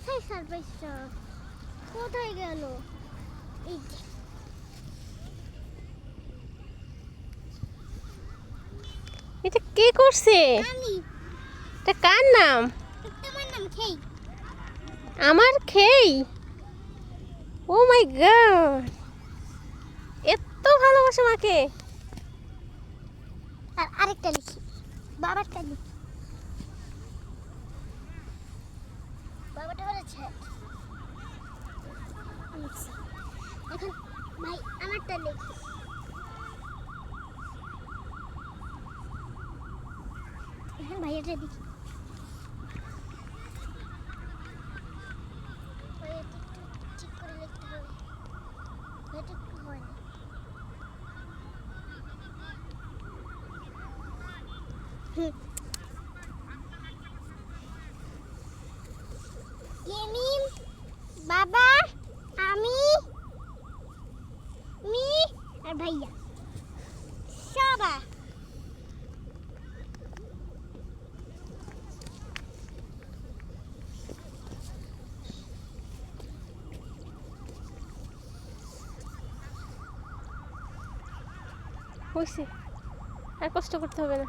কোথায় সারপ্রাইজটা কোথায় গেল? এই এটা কে করছে? এটা কার নাম? তোমার নাম খেই। আমার খেই? ও মাই গড এত ভালোবাসে মাকে। আর আরেকটা লিখি। বাবারটা লিখি। বাবাটা লিখছি। এখন ভাই, আমারটা লিখি এখন ভাইয়াটা একটু ঠিক করে লিখতে হবে। ভাইয়াটা একটু হয় না। হুম। বাবা আমি মি আর ভাইয়া। সবা। হয়েছে আর কষ্ট করতে হবে না।